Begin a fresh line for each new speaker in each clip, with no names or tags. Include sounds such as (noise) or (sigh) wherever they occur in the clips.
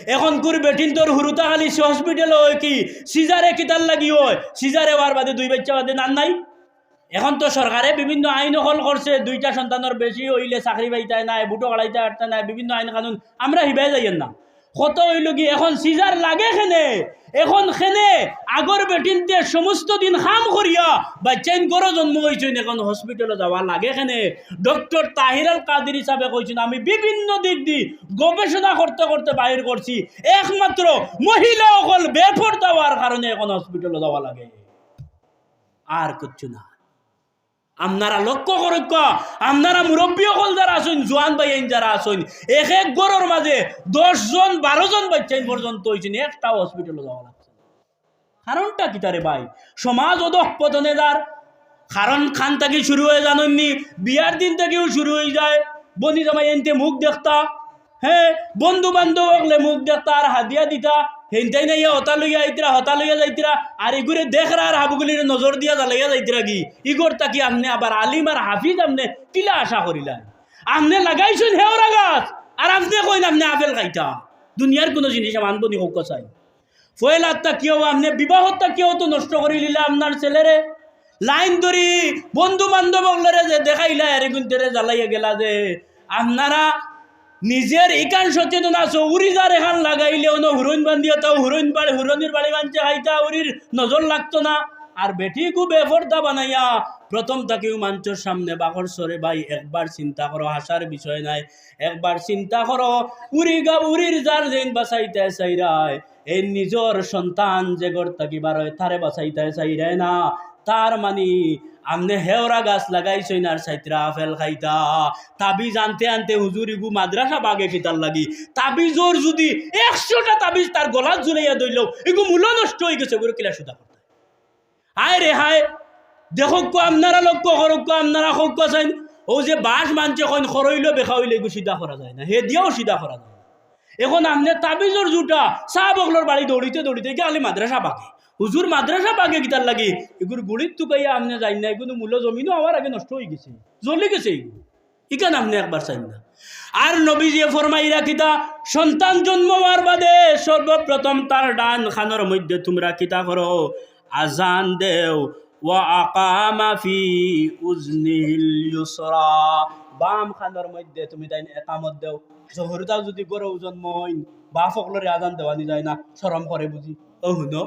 এখন করবে বেটিন তোর হুরুতা খালি হসপিটাল হয় কি? সিজারে কিতার লাগি হয়? সিজারে হওয়ার বাদে দুই বাচ্চা বাদে নান নাই? এখন তো সরকারে বিভিন্ন আইন অকল করছে, দুইটা সন্তানের বেশি হইলে চাকরি পাইতে নাই বুটো কাড়াইতে আটতা নাই বিভিন্ন আইন কানুন, আমরা হিবাই যাইয়েন না। কত হইল কি, এখন সিজার লাগে খেনে? এখন খেনে আগর বেটিনতে সমস্ত দিন খাম করিয়া, বাচ্চাইন গড় জন্ম হয়েছেন এখন হসপিটালে যাওয়া লাগে খেনে? ডক্টর তাহির আল কাদির হিসাবে কইছেন আমি বিভিন্ন দিক দি গবেষণা করতে করতে বাহির করছি একমাত্র মহিলা অকল বেফর দেওয়ার কারণে এখন হসপিটালে যাওয়া লাগে। আর কিচ্ছু না। আপনারা লক্ষ্য করুক আপনারা মুরব্বী সকল যারা আছেন জোয়ান বাইন যারা আছেন, এক এক গড়ের মাঝে দশজন বারো জন বাচ্চাইন পর্যন্ত হয়েছেন একটা হসপিটালে যাওয়া লাগছে। কারণটা কি তারে ভাই সমাজ অধঃপতনে যার কারণ খান থেকে শুরু হয়ে জানেননি বিয়ার দিন থেকেও শুরু হয়ে যায়, বনি জামাই এনতে মুখ দেখতা হ্যাঁ বন্ধু বান্ধব মুখ দেখতা আর হাদিয়া দিতা হেনটাই না ইয়া হতা লইয়া আইতিরা হতা লইয়া যাইতিরা। আর এগুরে দেখরা আর হাবুগুলির নজর দিয়া জ্বালাইয়া যাইতিরা কি? ইগর তাকি আমনে আবার আলিম আর হাফিজ আমনে কিলা আশা করিলাই আমনে লাগাইছেন হেওরা গাছ। আর আপনি কইন আপনি আপেল খাইতা। দুনিয়ার কোনো জিনিস মানব নি হোক চাই ফয়লাতটা কেউ আপনি বিবাহটা কেউ তো নষ্ট করে নিলে আপনার ছেলেরে লাইন ধরি বন্ধু বান্ধব যে দেখাইলা এরে কিন্তু জ্বালাইয়া গেলা যে। আপনারা নিজের ইকান সচেতন আছো উড়ি যার এখান লাগাইলে অন্য হুরইন বান্ধিয়া তাও হুরইন বাড়ি হুরনির বাড়ি বাঞ্চে খাইতা উড়ির নজর লাগতো না। আর বেটিকু বেফরদা বানাইয়া, প্রথম তাকেও মঞ্চের সামনে বাকর সরে ভাই, একবার চিন্তা করো, হাসার বিষয় নাই। একবার চিন্তা করো, উড়ি গা উড়ির যার যেন বাঁচাইতে চাইরায় এই নিজর সন্তান যে গড় থাকিবার হয় তারে বাঁচাইতে চাইরে না। তার মানে আমনে হেওরা গাছ লাগাইছই আর সাইতরা আপেল খাইতা। তাবিজ আনতে আনতে হুজুর ইগু মাদ্রাসা বাগে খিতার লাগি। তাবিজর যদি একশোটা তাবিজ তার গলাত ঝুলাইয়া দইল এগু মূল্য নষ্ট হয়ে গেছে, ওগুলো কিলা সুদা করতে হায়। রে হায় দেখো কো আপনারা লক্ষ্য করো কো আপনারা সক্য চাইন। ও যে বাস মানছে কইন খরইল বেখা হইলে এগু সিধা করা যায় না, হে দিয়েও সিধা করা যায় না। এখন আমনে তাবিজর জুটা চাহ বগলোর বাড়ি দৌড়িতে দৌড়িতে গেলে মাদ্রাসা বাগে। হুজুর মাদ্রাসা বাগে গিতার লাগে? এগুলো গুড়ির তুকাইয়া আমনে যাই না এগুলো মূল্য জমিনও আমার আগে নষ্ট হয়ে গেছে। জ্বলে গেছে এগুলো ইকান আমনে একবার চাই না। আর নবীজি ফরমাই রাখিতা, সন্তান জন্ম হওয়ার বাদে সর্বপ্রথম তার ডান খানোর মধ্যে তোমরা কিতা করো? আজান দেও। ওয়া আকামা ফি উজনিল ইউসরা। বাম খানোর মধ্যে তুমি তাই একামত দেও। জহরতাও যদি গরু জন্ম হইন বা ফকলরে আজান দেওয়ানি যায় না, শরম করে বুঝি। ও হুনো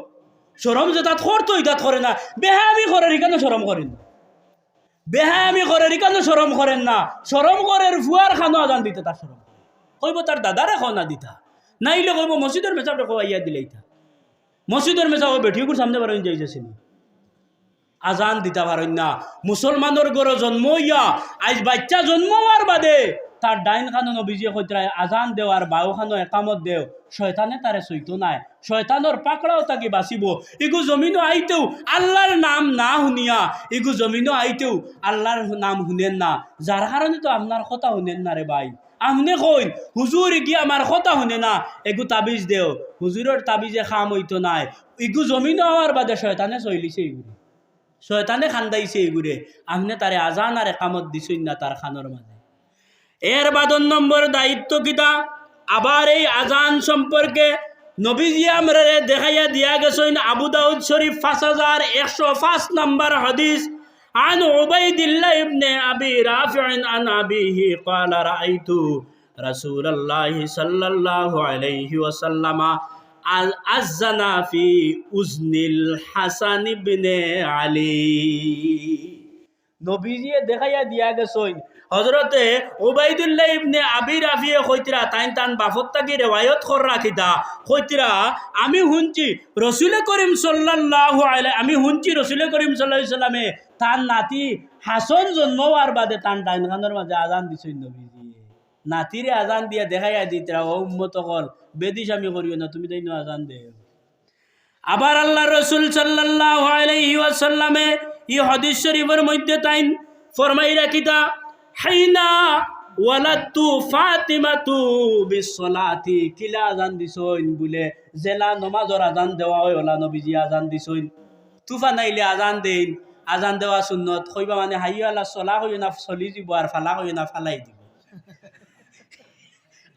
সরম যে তাত করতোই তাত করে না। বেহামি করেন কেন সরম করেন না। বেহামি করেন কেন সরম করেন না। সরম করেন ফুয়ার খানো আজান দিতে তার সরম করে। কইব তার দাদারে খাওয়া দিতা। নাইলে কইব মসজিদের মেচাপটা খোয়াইয়া দিলে ইতা মসজিদের মেচাও বেঠিগুর সামনে বারণ যাইছেন আজান দিতা পারেন না। মুসলমানের গড় জন্ম ইয়া আজ বাচ্চা জন্ম হওয়ার বাদে তার ডাইন খানো নবীজি কইতরায় আজান দেও দেওয়ার বায়ু খানো একামত দেও। শয়তানে তারে সইত নাই। শয়তানোর পাকড়াও তাকে বাঁচিব। ইগু জমিনও আইতেও আল্লাহর নাম না শুনিয়া। ইগু জমিনও আইতেও আল্লাহর নাম শুনেন না। যার কারণে তো আপনার কথা শুনেন না রে ভাই। আমনে কইন হুজুর কি আমার কথা শুনে না? এগু তাবিজ দেও। হুজুরের তাবিজে খাম হইতো নাই। ইগু জমিনও হওয়ার বাদে শয়তানে চলিছে এগুলো শয়তানে খান্দাইছে এগুরে আমনে তারে আজান আর একামত দিছই না তার খানোর মাঝে এর বাদন নম্বর দায়িত্ব কিতা আবার এই আজান সম্পর্কে নবীজি আমরা দেখাইয়া দিয়া গেছেন আবু দাউদ শরীফ পাঁচ হাজার একশো পাঁচ নম্বর হদিস عن عبيد الله بن أبي رافع عن أبيه قال رأيت رسول الله صلى الله عليه وسلم أذن في أذن الحسن بن علي নবীজিয়ে দেখাইয়া দিয়া গেছইন হজরতে ওবাইদুল্লাহ ইবনে আবি রাফিয়ে কইতরা, তাইন তান বাফত তাকি রেওয়ায়ত কর রাখিতা। কইতরা, আমি শুনছি রসুলে করিম আলাইহি আমি শুনছি রসুলে করিম আলাইহি সাল্লামে, তার নাতি হাসন জন্ম হওয়ার বাদে তান ডাইন খানোর মাঝে আজান দিছইন নবীজি। নাতিরে আজান দিয়া দেখাইয়া দিতরা ও উম্মত কল বেদিস আমি করিও না, তুমি তাই আজান দে আবার আল্লাহ রসুল সাল্লাল্লাহু আলাইহি ওয়াসাল্লামে ই হাদিস শরীফের মধ্যে তাইন ফরমাই রাখিতা হাইনা ওয়ালাতু ফাতিমাতু বিসসালাতি, কিলা আজান দিছইন বলে, জেলা নমাজর আজান দেওয়া হয়, ওলা নবীজি আজান দিছইন। তুফা নাইলে আজান দেইন, আজান দেওয়া সুন্নত কইবা মানে হাইয়া আল্লাহ চলা কইও না চলি দিব আর ফালা কইও না ফালাই দিব।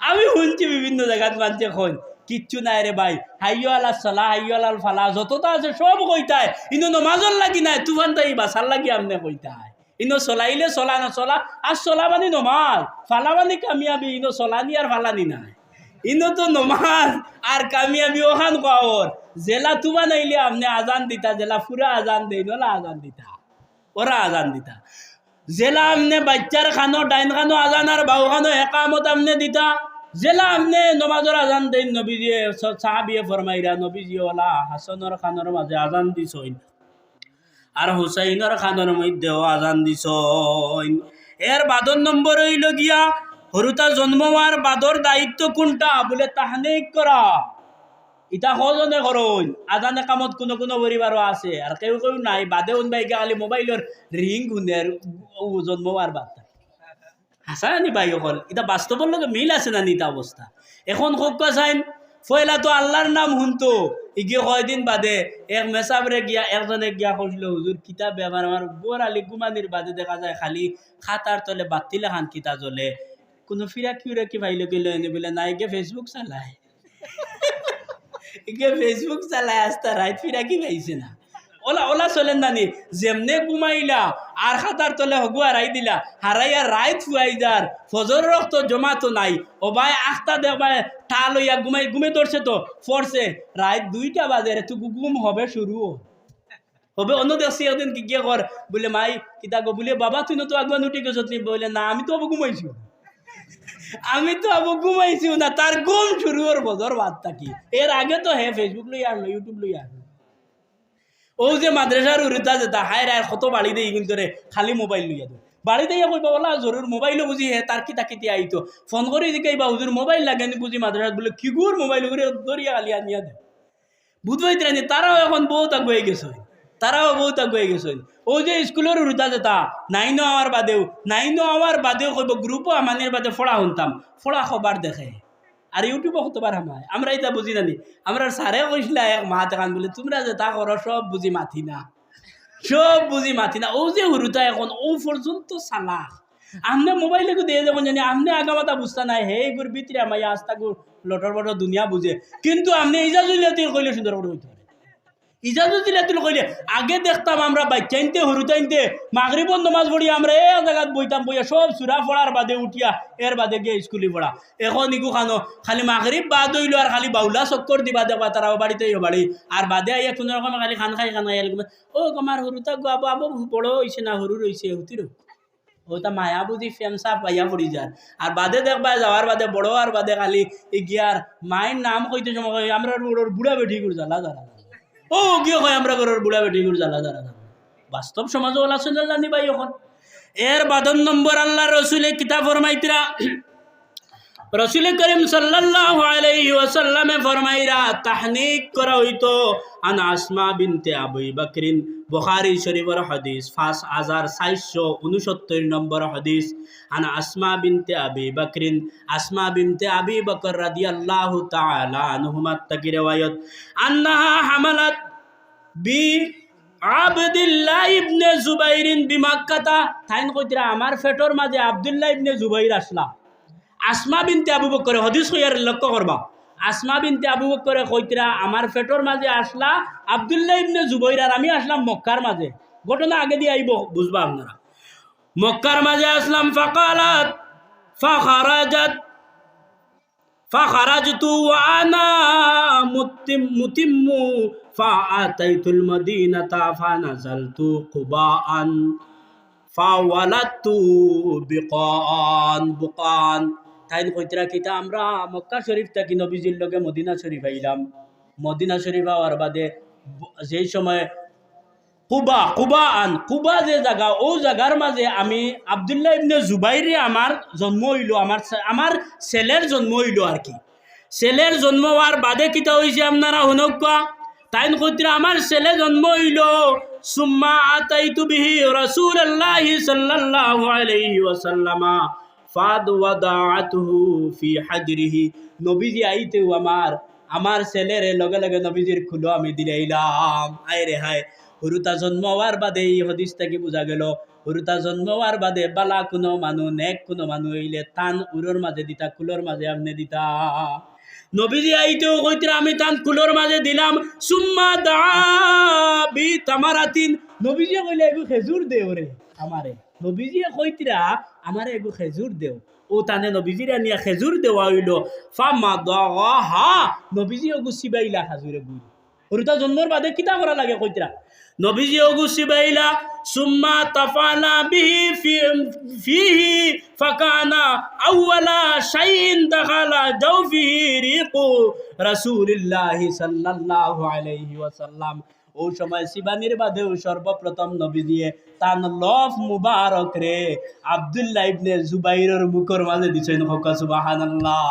আমি শুনছি বিভিন্ন জায়গাত মানছে কইন কিচ্ছু নাই রে ভাই, হাইয় আলা সলা হাইয় আলাল ফালা যতটা আছে সব কইতায় ইনো নমাজর লাগি নাই, তুফান তাই বাসার লাগি আমনে কইতায় ইনো চলাইলে চলা না চলা আর চলা মানে নমাজ। ফালা মানে কামিয়াবি, ইনো চলানি আর ফালানি নাই। ইনো তো নমাজ আর কামিয়াবি ওখান পাওয়ার জেলা তুবা নাইলে আমনে আজান দিতা, জেলা ফুরা আজান দেই, নলা আজান দিতা। ওরা আজান দিতা। জেলা আমনে বাচ্চার খানো ডাইন খানো, আজান আর বাউ খানো একামত আমনে দিতা। জেলা আমনে নমাজর আজান দেন নবীজিয়ে সাহাবিয়ে ফরমাইরা নবীজি ওলা হাসনর খানোর মাঝে আজান দিছইন। আর হুসাইনর খানোর মধ্যেও আজান দিছইন এর বাদর নম্বর হইল গিয়া, হরুতা জন্ম হওয়ার বাদর দায়িত্ব কোনটা? বলে তাহানিক করা। ইটা সজনে করুন? আজানে কামত কোনো কোনো পরিবারও আছে। আর কেউ কেউ নাই। বাদে উনবাইকে খালি মোবাইলের রিং শুনে জন্ম হওয়ার বার্তা হাসা নি ভাই অকল। এটা বাস্তবর লগে মিল আছে না নিতা অবস্থা? এখন হোক চাইন ফয়লা তো আল্লাহর নাম শুনতো। ইগে কয়দিন বাদে এক মেসাবরে গিয়া, একজনে গিয়া কৈছিল হুজুর কিতাব বেমার আমার বোর আলি গুমানির বাদে দেখা যায়, খালি খাতার তলে বাতি লেখান কিতা জ্বলে। কোনো ফিরা ফিরাকি কি ভাইলে গেলে এনে বলে (laughs) না ইগে ফেসবুক চালায় ইগে ফেসবুক চালায় আসতা রাইত ফিরাকি পাইছে না। ওলা ওলা চলেন নানি যেমনে ঘুমাইলা আর খাতার তলে হগু হারাই দিলা। হারাইয়া রাইত ফুয়াই যার ফজর রক্ত জমা তো নাই। ও ভাই আখতা দেবাই টা লইয়া ঘুমাই ঘুমে ধরছে তো ফরছে রাইত দুইটা বাজে রে তুই ঘুম হবে শুরু হবে অন্য দেখছি একদিন কি গিয়ে কর বলে, মাই, কিতা গো বলে, বাবা, তুই তো আগুয়ান উঠে গেছ তুমি বলে, না, আমি তো আবু ঘুমাইছি আমি তো আবু ঘুমাইছি না তার ঘুম শুরু ওর বজর বাদ থাকি। এর আগে তো হে ফেসবুক লই আনলো ইউটিউব লই আনলো ও যে মাদ্রাসার উড়িতা যেতা হায় রায় কত বাড়ি দেই কিন্তু রে খালি মোবাইল লইয়া দে বাড়ি দিয়ে কইবা বলা জরুর মোবাইলও বুঝি হে তার কিতা কিতি আইতো ফোন করে দিকে বা হুজুর মোবাইল লাগে বুঝি মাদ্রাসাত বলে, কি গুর মোবাইল করে দরিয়া আলি আনিয়া দে বুঝবাই তিরানি তারাও এখন বহুত আগুয়ে গেছে তারাও বহুত আগুয়ে গেছে ও যে স্কুলের উড়িতা যেতা নাইনো আমার বাদেও, নাইনো আমার বাদেও কইব গ্রুপও আমানের বাদে ফোড়া শুনতাম, ফোড়া খবর দেখে আর ইউটিউবে কতবার আমায়। আমরা এটা বুঝি নানি আমরা স্যারে কইছিল এক মা এখান বলে, তোমরা যে তা করো সব বুঝি মাথি না। সব বুঝি মাথি না। ও যে হুরুতা এখন, ও পর্যন্ত সালা আমনে মোবাইলে দিয়ে যাব জানি আমনে আগামাতা বুঝতা নাই। হে গুর ভিতরে আমায় আস্তা গুর লটর বটর দুনিয়া বুঝে কিন্তু আমনে এই যা জুলিয়া তুই কইলে সুন্দর করে ইজাজুলিয়া তুই কইলে আগে দেখতাম আমরা বাচ্চাইনতে হরুতাইনতে মাগরিবন নমাজ পড়ি আমরা এ জায়গাত বইতাম, বইয়া সব সুরা পড়ার বাদে উঠিয়া এর বাদে গিয়ে স্কুলে পড়া। এখন ইগু খানো, খালি মাগরিব বাদ হইল আর খালি বাউলা চক্কর দিবা দেখবা তারা বাড়িতে বাড়ি। আর বাদে আইয়া কোনো রকম খালি খান খাই খান খাই ও আমার হরুতা গো আবু বড় হইছে না হরু হুতির ও তা মায়া বুঝি ফেমসা পাইয়া পড়ি যার আর বাদে দেখবা যাওয়ার বাদে, বড় আর বাদে খালি গিয়ার মায়ের নাম কইতে সময় আমরা বুড়া বেটি গুড় জ্বালা যারা ও গিয়ে হয় আমরা ঘরের বুড়া বেটি গুড় জ্বালা যারা বাস্তব সমাজও আল্লাহ ভাই এখন। এর বাদন নম্বর আল্লাহ রসুলের কিতাব ফরমাইতিরা রসুল করিম সাল্লাল্লাহু আলাইহি ফরমাইরা তাহনিক করা হইতো, আন আসমা বিনতে আবু বকরিন। বুখারী শরীফের হাদিস, পাঁচ হাজার চারশো উনসত্তর নম্বর হাদিস, আন আসমা বিনতে আবি বকরিন। আসমা বিনতে আবি বকর রাদিয়াল্লাহু তাআলা আনহুমা তাকি রিওয়ায়াত আন্নাহা হামালাত বি আবদুল্লাহ ইবনে জুবাইরিন বিমাক্কাতা। তাইন কইতরা, আমার ফেটর মাঝে আব্দুল্লাহ ইবনে জুবাইর আসলা আসমা বিনতে আবু বকরে হদিস কইয়ার লক্ষ্য করবা আসমা বিনতে আবু বকরে কইতরা আমার ফেটর মাঝে আসলা আব্দুল্লাহ ইবনে জুবাইর আর আমি আসলাম মক্কার মাঝে ঘটনা আগে দিয়ে আইব বুঝবা আপনারা মক্কার মাঝে আসলাম ফাকালাত ফাখারাজাত فخرجت وأنا متم متم فأتيت المدينة فنزلت قباء فولدت بقاء بقاء তাইন কইতরা কিতা আমরা মক্কা শরীফ থাকি, নবীজির লগে মদিনা শরীফ আইলাম। মদিনা শরীফ হওয়ার বাদে যেই সময় কুবা কুবা আন, কুবা যে জায়গা ও জায়গার মাঝে আমি আবদুল্লাহ ইবনে জুবাইরে আমার জন্ম হইল, আমার আমার ছেলের জন্ম হইল আর কি। ছেলের জন্ম হওয়ার বাদে কিতা হয়েছে আপনারা হুনকা তাইন কইতরা, আমার ছেলে জন্ম হইল, সুম্মা আতাইতু বিহি রাসূলুল্লাহি সাল্লাল্লাহু আলাইহি ওয়াসাল্লামা। ফাদ ওয়াদাআতুহু ফি হাজরিহি। নবীজি আইতেও আমার আমার ছেলের লগে লগে নবীজির খুলো আমি দিলাইলাম। আয় রে হায়, হরুতা জন্ম হওয়ার বাদে এই হদিস থেকে বোঝা গেল, হরুতা জন্ম বাদে বালা কোনো মানুহ নেক কোনো মানুহ হইলে তান উরোর মাঝে দিতা, কুলোর মাঝে আমনে দিতা। নবীজি আইতেও কইতরা আমি তান কুলোর মাঝে দিলাম, সুম্মা দাবি তামারাতিন। নবীজি কইলে, এগু খেজুর দেও রে আমারে নবীজি কইতরা আমারে এগু খেজুর দেও। ও তানে নবীজিরা নিয়া খেজুর দেওয়া হইল ফামা দহা নবীজি ওগু সিবাইলা খাজুরে গুই হরুতা জন্মর বাদে কিতা করা লাগে কইতরা নবীজি ওগু সিবাইলা সুম্মা তাফালা বিহি ফি- ফিহি ফাকানা আউওয়ালা শাইইন দাখালা জাওফিহি রিকু রাসূলিল্লাহি সাল্লাল্লাহু আলাইহি ওয়াসাল্লাম। ও সময় শিবানির বাদেও সর্বপ্রথম নবী দিয়ে তান লফ মুবারক রে আব্দুল্লাহ ইবনে জুবাইরের মুখর মাঝে দিছেন হক, সুবহানাল্লাহ।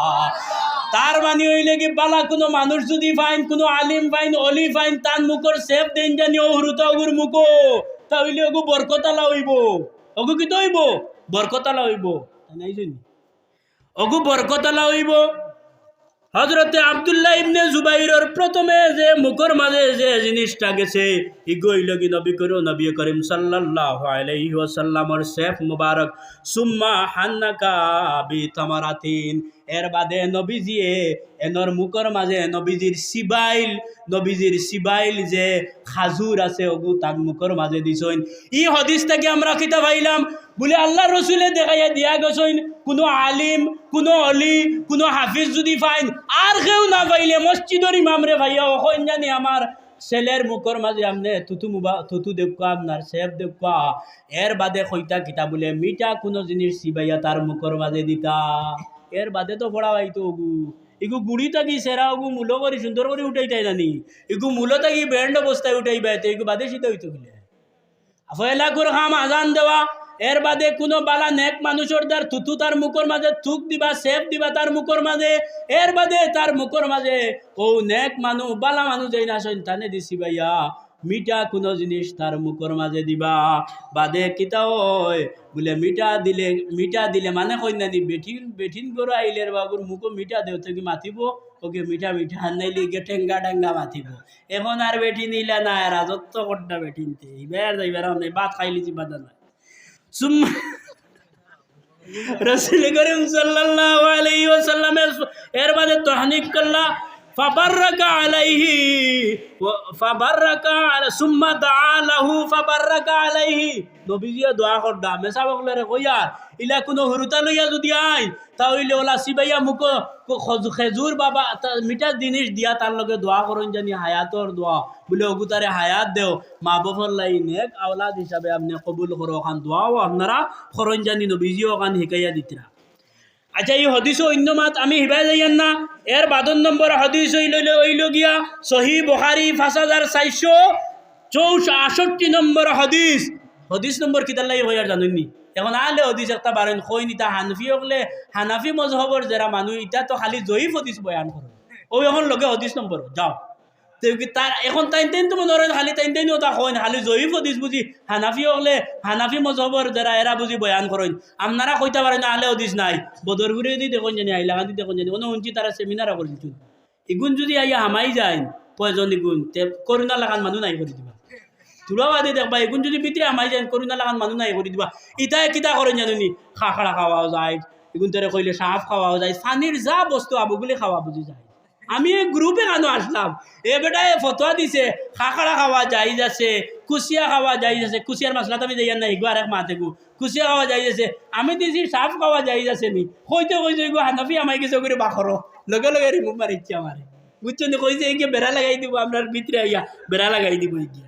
তার মানে হইলে কি বালা কোনো মানুষ যদি ফাইন, কোনো আলিম ফাইন, অলি ফাইন, তার মুখর সেফ দেন জানি ও হুরুতা ওগুর মুখো। তাহলে ওগু বরকতালা হইব। ওগু কি হইব? বরকতালা হইব। নাই শুনি ওগু বরকতালা হইব। হজরতে আবদুল্লাহ ইবনে জুবাইরর প্রথমে যে মুখর মাঝে যে জিনিসটা গেছে ইগোইল কি নবী করো, নবী করিম সাল্লাল্লাহু আলাইহি ওয়াসাল্লামর শেফ মুবারক, সুম্মা হান্নাকা বি তামারাতিন। এর বাদে নবীজিয়ে এনর মুখর মাঝে নবীজির সিবাইল নবীজির সিবাইল যে খাজুর আছে ওগু তার মুখর মাঝে দিছইন। ই হদিস থেকে আমরা কিতা পাইলাম বলে আল্লাহ রসুলে দেখাইয়া দিয়া গেছইন, কোনো আলিম, কোনো অলি, কোনো হাফিজ যদি ফাইন আর কেউ না পাইলে মসজিদর ইমামরে ভাইয়া ওখান জানি আমার ছেলের মুখর মাঝে আমনে তুতু মুবা তুতু দেখুয়া আপনার সেফ দেখুয়া এর বাদে কইতা কিতা বলে, মিঠা কোনো জিনিস সিবাইয়া তার মুখর মাঝে দিতা। এর বাদে তো পড়া হইতো ওগু ইগু গুড়ি থাকি সেরা ওগু মূলো করে সুন্দর করে উঠাইতাই জানি ইগু মূলো থাকি ব্যান্ড অবস্থায় উঠাইবা তো, ইগু বাদে শীত হইতো বলে ফয়লা করে খাম আজান দেওয়া, এর বাদে কোনো বালা নেক মানুষের দ্বার থুতু তার মুখর মাঝে থুক দিবা সেফ দিবা তার মুখর মাঝে এর বাদে তার মুখর মাঝে ও নেক মানুষ বালা মানুষ যেই না সন্তানে দিছি ভাইয়া। মিঠা কোনো জিনিস তার মুখর মাঝে দিবা। বাদে কিতা হয় বলে মিঠা দিলে মিঠা দিলে মানে কই নানি বেঠিন বেঠিন গরু আইলের বাবুর মুখো মিঠা দেও তো কি মাতিব ওকে মিঠা মিঠা নাইলে গে টেঙ্গা টেঙ্গা মাতিব। এখন আর বেঠি নিলে না রাজত্ব করটা বেঠিনতে। এবার যাইবার নেই ভাত খাইলি বাদা নাই সুম রসুল (laughs) করিম সাল্লাল্লাহু আলাইহি ওয়াসাল্লামের এর বাদে তাহনিক করলা আলাইহি ওয়া- ফাবাররাকা আলা সুম্মা দাআ লাহু ফাবাররাকা আলাইহি। নবীজিয়া দোয়া করদা মেসা বকলরে কইয়া, ইলা কোনো হুরুতা লইয়া যদি আই তাহলে ওলা সিবাইয়া মুখ খেজুর বাবা মিঠা জিনিস দিয়া তার লগে দোয়া করুন জানি হায়াতর দোয়া। বলে ওগু তারে হায়াত দেও। মা বাবার লাই নেক আওলাদ হিসাবে আপনি কবুল করো, ওখান দোয়াও আপনারা করুন জানি নবীজিও ওখান শিকাইয়া দিতরা। আচ্ছা এই হদিস অন্য মাত আমি হিবাই যাইয়ান না। এর বাদন নম্বর হদিস গিয়া সহি বহারি পাঁচ হাজার চারশো চৌষ আষট্টি নম্বর হদিস। হদিস নম্বর কিতার লাগে হইয়ার জানুননি? এখন আলে হদিস একটা বারেন, কই নিতা হানফি হকলে হানাফি মজহবর যারা মানুষ ইটা তো খালি জয়ীফ হদিস বয়ান করে ও এখন লগে হদিস নম্বর যাও। তার এখন তাইন তাইন তো মনে হয় খালি তাইন তাইন ওটা কইন খালি জয়ীফ হদিস বুঝি হানাফি হকলে হানাফি মজহবর যারা এরা বুঝি বয়ান করেন আপনারা কইতে পারেন না আলে হদিস নাই। বদরগুড়ি দি দেখুন জানি আইলাকান দি দেখুন জানি। কোনো উঞ্চি তারা সেমিনার করেছিল ইগুন যদি আইয়া হামাই যায়, পয়জন ইগুন তে করুণা লাগান মানুহ নাই করে দিবা। তুলা বাদে দেখবা এগুন যদি ভিতরে আমাই যায় করুণা লাগান মানুহ নাই করে দিবা। ইটাই কিতা করেন জানি খাখড়া খাওয়াও যায় এগুন তোরে কইলে সাপ খাওয়াও যায় সানির যা বস্তু আবু আবুগুলি খাওয়া বুঝি যায়। আমি এই গ্রুপে কেন আসলাম? এ বেটায় ফতোয়া দিছে খাকড়া খাওয়া যাই যাচ্ছে কুচিয়া খাওয়া যাই যাচ্ছে কুচিয়ার আমি তুমি নাই গো আর এক মাতে গু কুচিয়া খাওয়া যাই যাচ্ছে, আমি দিছি সাপ খাওয়া যাই যাচ্ছে নি। কইতে কইছে গো হানাফি আমাই কিছু করে বাখরো লগে লগে রিমুভ মারিচ্ছে আমারে বুঝছেন কইছে এই বেড়া লাগাই দিব আপনার ভিতরে আইয়া বেড়া লাগাই দিব এগিয়ে